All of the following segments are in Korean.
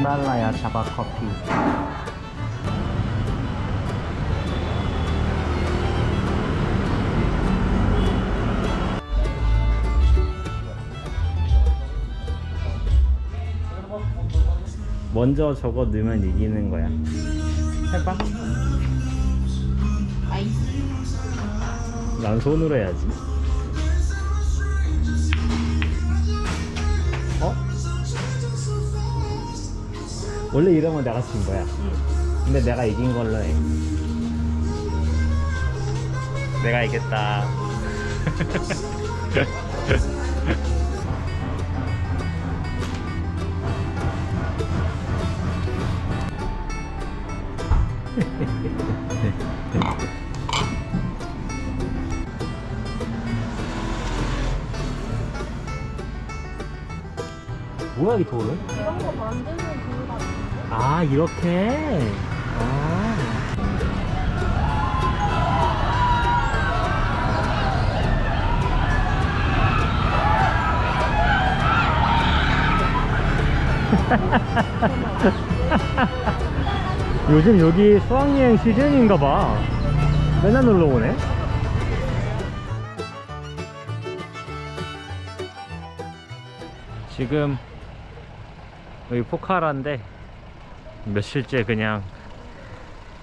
히말라야 자바 커피. 먼저 저거 넣으면 이기는 거야. 해봐. 난 손으로 해야지. 원래 이러면 내가 진 거야. 근데 내가 이긴 걸로 해. 내가 이겼다. 뭐야 이 돌은? 이런 거 만드는? 아 이렇게. 아. 요즘 여기 수학여행 시즌인가 봐. 맨날 놀러 오네. 지금 여기 포카라인데 며칠째 그냥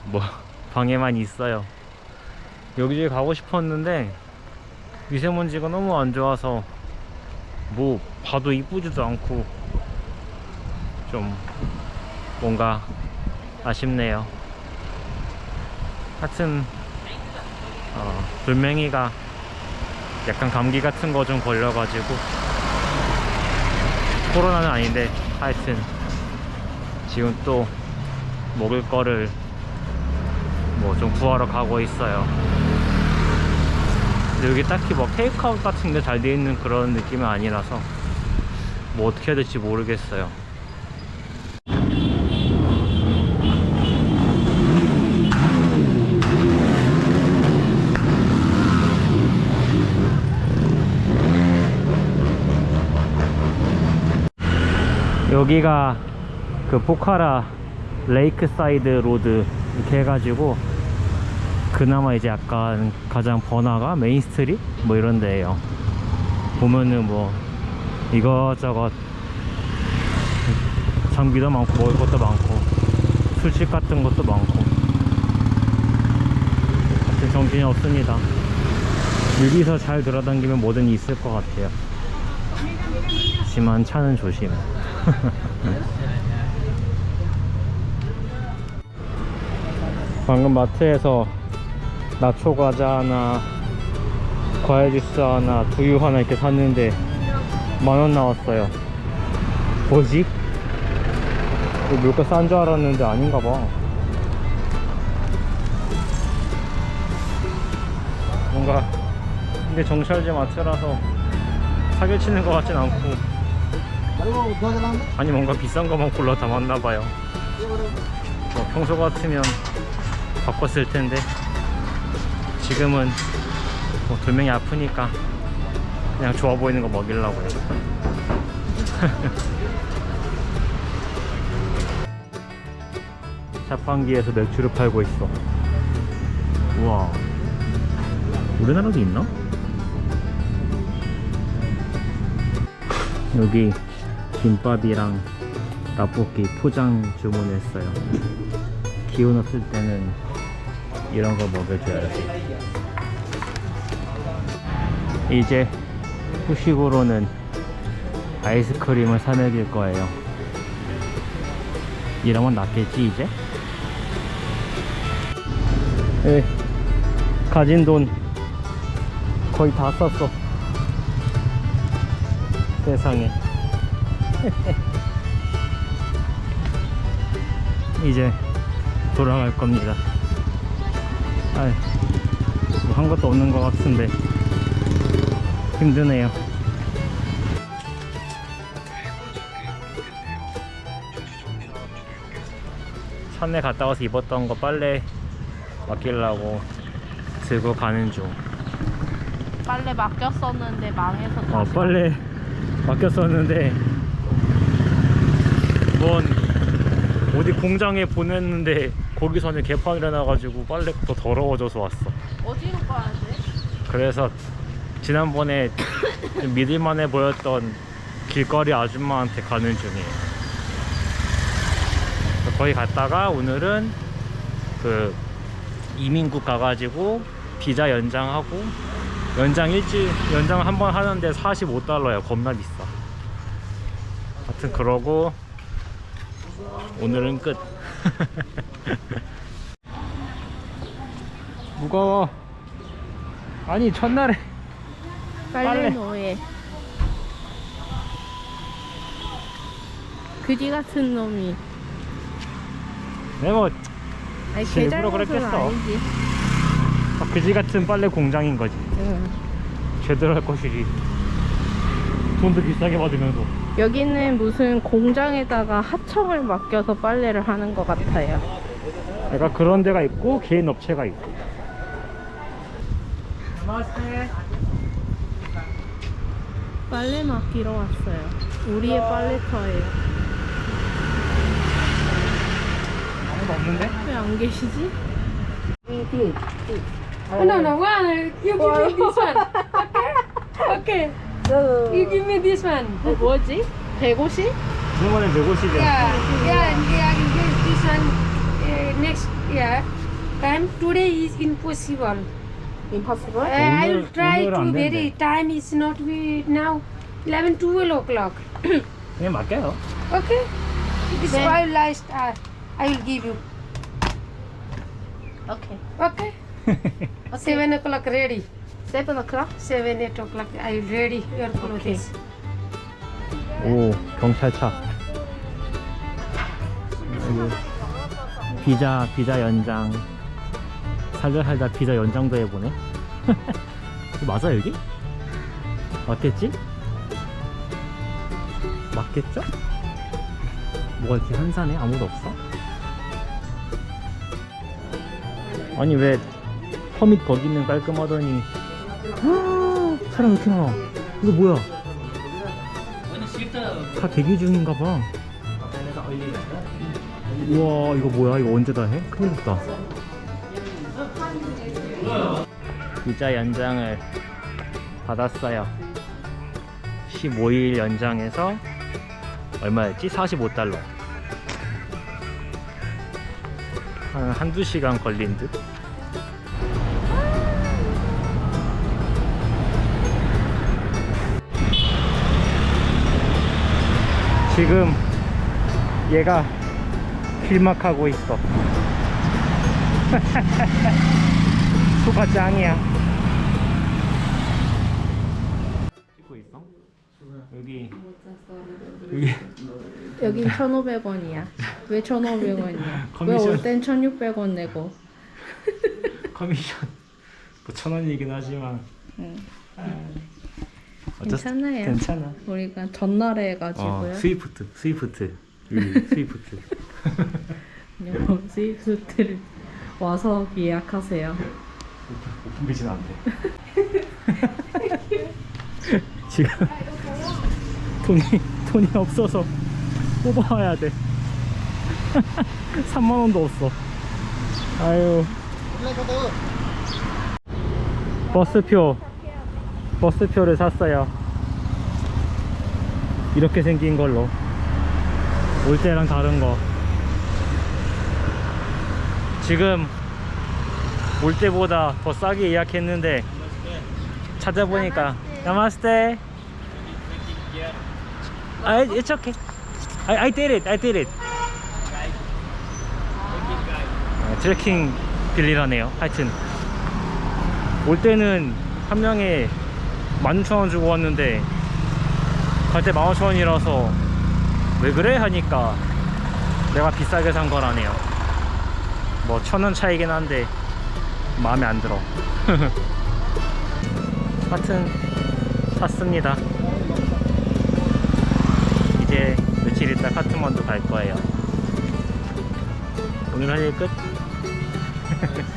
뭐 방에만 있어요. 여기저기 가고 싶었는데 미세먼지가 너무 안 좋아서 뭐 봐도 이쁘지도 않고 좀 뭔가 아쉽네요. 하여튼 어, 돌멩이가 약간 감기 같은 거 좀 걸려가지고 코로나는 아닌데 하여튼 지금 또 먹을 거를 뭐 좀 구하러 가고 있어요. 여기 딱히 뭐 테이크아웃 같은 게잘돼 있는 그런 느낌은 아니라서 뭐 어떻게 해야 될지 모르겠어요. 여기가 그 포카라 레이크 사이드 로드 이렇게 해가지고 그나마 이제 약간 가장 번화가 메인 스트릿 뭐 이런 데예요. 보면은 뭐 이것저것 장비도 많고 먹을 것도 많고 술집 같은 것도 많고 하여튼 정신이 없습니다. 여기서 잘 돌아다니면 뭐든 있을 것 같아요. 하지만 차는 조심 방금 마트에서 나초 과자 하나, 과일 주스 하나, 두유 하나 이렇게 샀는데 만 원 나왔어요. 뭐지? 물가 싼 줄 알았는데 아닌가 봐. 뭔가 이게 정찰제 마트라서 사기치는 것 같진 않고 아니 뭔가 비싼 것만 골라 담았나 봐요. 뭐 평소 같으면 바꿨을 텐데 지금은 뭐 돌멩이 아프니까 그냥 좋아 보이는 거 먹이려고요. 자판기에서 맥주를 팔고 있어. 우와. 우리나라도 있나? 여기 김밥이랑 라볶이 포장 주문했어요. 기운 없을 때는 이런 거 먹여줘야지. 이제 후식으로는 아이스크림을 사 먹일 거예요. 이러면 낫겠지, 이제? 네, 가진 돈 거의 다 썼어. 세상에. 이제 돌아갈 겁니다. 아이, 뭐한 것도 없는 것 같은데 힘드네요. 산에 갔다 와서 입었던 거 빨래 맡기려고 들고 가는 중. 빨래 맡겼었는데 망해서 어, 다시 빨래 맡겼었는데 뭔 어디 공장에 보냈는데 거기서는 개판을 해놔가지고 빨래가 더 더러워져서 왔어. 어디로 가야 돼? 그래서 지난번에 좀 믿을만해 보였던 길거리 아줌마한테 가는 중이에요. 거기 갔다가 오늘은 그 이민국 가가지고 비자 연장하고 연장 일주일 연장 한 번 하는데 45달러야. 겁나 비싸. 하여튼 그러고 오늘은 끝 무거워 아니 첫날에 빨래 빨래. 노예. 그지 같은 놈이. 네뭐 아니 일부러 개 잘못은 그랬겠어. 아니지. 그지 같은 빨래 공장인 거지 응. 제대로 할 것이지 돈도 비싸게 받으면서 여기는 무슨 공장에다가 하청을 맡겨서 빨래를 하는 것 같아요. 내가 그런 데가 있고 개인 업체가 있고 빨래 맡기러 왔어요. 우리의 빨래터예요. 아무도 없는데? 왜 안 계시지? Oh, no, no, one. You give me this one. Okay. Okay. You give me this one. 어, 뭐지? 150? 이번에 150이야 Yeah, yeah, and yeah, you give this one uh, next year. Time today is impossible. Impossible? Uh, I will 오늘- try 오늘 to 안 very. 된대. Time is not we now 11, 12 o'clock. 그냥 맡겨요 Okay. This Then- five last uh, I will give you. 오케이. Okay. Seven o'clock ready. 세븐 o'clock? Seven, eight o'clock I will ready your clothes. 오 경찰차 비자 비자 연장 살다 살다 비자 연장도 해보네 맞아 여기? 맞겠지? 맞겠죠? 뭐가 이렇게 한산해? 아무도 없어? 아니 왜 퍼밋 거기는 깔끔하더니 사람 왜 이렇게 많아 이거 뭐야 다 대기 중인가 봐. 우와, 이거 뭐야? 이거 언제 다 해? 큰일 났다. 비자 연장을 받았어요. 15일 연장해서 얼마였지? 45달러. 한, 한두 시간 걸린 듯? 지금 얘가 길막하고 있어. 수가 짱이야. 찍고 있어? 여기 여기 여긴 1,500원이야. 왜 1,500원이야? 왜 커미션. 올땐 1,600원 내고? 커미션 뭐 천 원이긴 하지만 응. 수- 괜찮아요. 괜찮아. 우리가 전날에 어, 해가지고요. 스위프트, 스위프트, 여기 스위프트. 그냥 스위프트를 와서 예약하세요. 오픈 비즈는 안 돼. 지금 돈이 돈이 없어서 뽑아와야 돼. 3만 원도 없어. 아유. 버스표 버스표를 샀어요. 이렇게 생긴 걸로 올 때랑 다른 거. 지금 올 때보다 더 싸게 예약했는데 찾아보니까 나마스테 아, it's okay. I, I did it. I did it. 아, 트레킹 빌리라네요. 하여튼 올 때는 한 명에 16,000원 주고 왔는데 갈 때 15,000원이라서 왜 그래 하니까 내가 비싸게 산 거라네요. 뭐 천 원 차이긴 한데 마음에 안 들어. 하여튼 샀습니다. 이제 며칠 있다 카트만두 갈 거예요. 오늘 할 일 끝?